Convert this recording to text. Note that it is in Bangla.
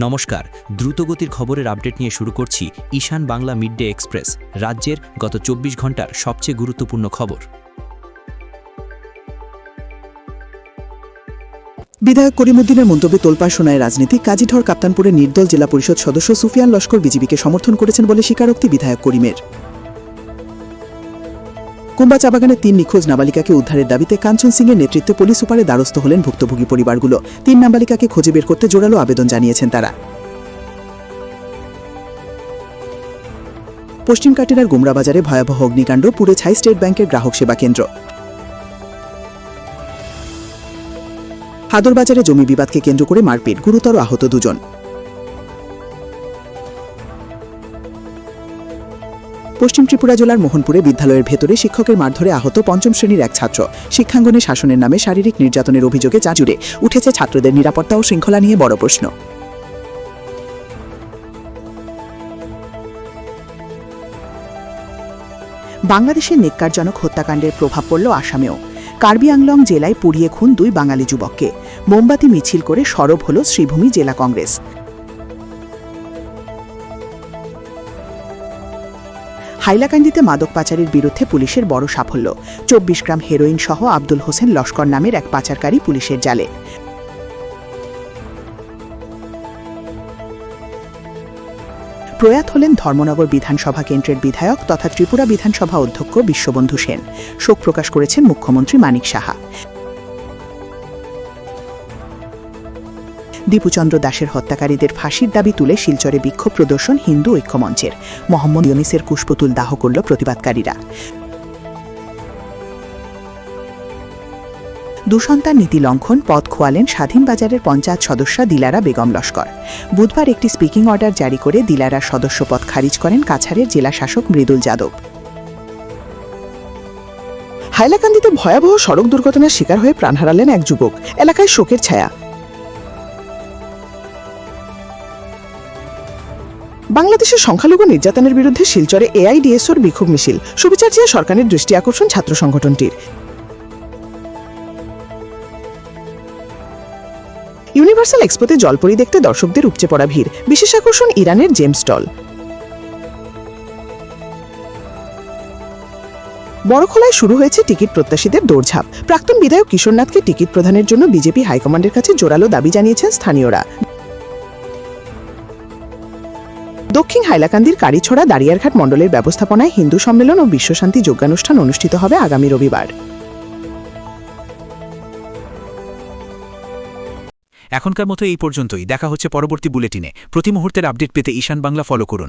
নমস্কার, দ্রুতগতির খবরের আপডেট নিয়ে শুরু করছি Ishan Bangla mid day express, রাজ্যের গত চব্বিশ ঘণ্টার সবচেয়ে গুরুত্বপূর্ণ খবর। বিধায়ক করিমুদ্দিনের মন্তব্যে তোলপাড় শোনায় রাজনীতি। কাজীঠর কাপ্তানপুরের নির্দল জেলা পরিষদ সদস্য সুফিয়ান লস্কর বিজেপিকে সমর্থন করেছেন বলে স্বীকারোক্তি বিধায়ক করিমের। কুম্বা চাবাগানের তিন নিখোঁজ নাবালিকাকে উদ্ধারের দাবিতে কাঞ্চন সিংয়ের নেতৃত্বে পুলিশ সুপারে দ্বারস্থ হলেন ভুক্তভোগী পরিবারগুলো। তিন নাবালিকাকে খুঁজে বের করতে জোরালো আবেদন জানিয়েছেন তারা। পশ্চিম কাটিরার গুমরা বাজারে ভয়াবহ অগ্নিকাণ্ড পুড়ে ছাই স্টেট ব্যাংকের গ্রাহক সেবা কেন্দ্র। হাদরবাজারে জমি বিবাদকে কেন্দ্র করে মারপিট, গুরুতর আহত দুজন। পশ্চিম ত্রিপুরা জেলার মোহনপুরে বিদ্যালয়ের ভেতরে শিক্ষকের মারধরে আহত পঞ্চম শ্রেণির এক ছাত্র। শিক্ষাঙ্গনে শাসনের নামে শারীরিক নির্যাতনের অভিযোগে চাজুড়ে উঠেছে ছাত্রদের নিরাপত্তা ও শৃঙ্খলা নিয়ে বড় প্রশ্ন। বাংলাদেশের নেককারজনক হত্যাকাণ্ডের প্রভাব পড়ল আসামেও। কার্বি আংলং জেলায় পুড়িয়ে খুন দুই বাঙালি যুবককে। মোমবাতি মিছিল করে সরব হল শ্রীভূমি জেলা কংগ্রেস। হাইলাকান্দিতে মাদক পাচারের বিরুদ্ধে পুলিশের বড় সাফল্য। চব্বিশ গ্রাম হেরোইন সহ আব্দুল হোসেন লস্কর নামের এক পাচারকারী পুলিশের জালে। প্রয়াত হলেন ধর্মনগর বিধানসভা কেন্দ্রের বিধায়ক তথা ত্রিপুরা বিধানসভা অধ্যক্ষ বিশ্ববন্ধু সেন। শোক প্রকাশ করেছেন মুখ্যমন্ত্রী মানিক সাহা। দীপুচন্দ্র দাসের হত্যাকারীদের ফাঁসির দাবি তুলে শিলচরে বিক্ষোভ প্রদর্শন হিন্দু ঐক্যমঞ্চের। মোহাম্মদ ইউনিসের কুশপুতুল দাহ করল প্রতিবাদকারীরা। দুসন্তান নীতি লঙ্ঘন পদ খোয়ালেন স্বাধীন বাজারের পঞ্চায়েত সদস্যা দিলারা বেগম লস্কর। বুধবার একটি স্পিকিং অর্ডার জারি করে দিলারার সদস্য পদ খারিজ করেন কাছাড়ের জেলা শাসক মৃদুল যাদব। হাইলাকান্দিতে ভয়াবহ সড়ক দুর্ঘটনার শিকার হয়ে প্রাণ হারালেন এক যুবক। এলাকায় শোকের ছায়া। বাংলাদেশের সংখ্যালঘু নির্যাতনের বিরুদ্ধে শিলচরে এআইডিএসওর বিক্ষোভ মিছিল। সুবিচার চেয়ে সরকারের দৃষ্টি আকর্ষণ ছাত্র সংগঠনটির। ইউনিভার্সাল এক্সপোতে জলপরি দেখতে দর্শকদের উপচে পড়া ভিড়। বিশেষ আকর্ষণ ইরানের জেমস স্টল বড়খোলায় শুরু হয়েছে টিকিট প্রত্যাশীদের দৌড়ঝাঁপ। প্রাক্তন বিধায়ক কিশোরনাথকে টিকিট প্রদানের জন্য বিজেপি হাইকমান্ডের কাছে জোরালো দাবি জানিয়েছেন স্থানীয়রা। দক্ষিণ হাইলাকান্দির কালীছড়া দাঁড়িয়ারঘাট মণ্ডলের ব্যবস্থাপনায় হিন্দু সম্মেলন ও বিশ্বশান্তি যজ্ঞানুষ্ঠান অনুষ্ঠিত হবে আগামী রবিবার। এখনকার মতো এই পর্যন্তই। দেখা হচ্ছে পরবর্তী বুলেটিনে। প্রতি মুহূর্তের আপডেট পেতে ঈশান বাংলা ফলো করুন।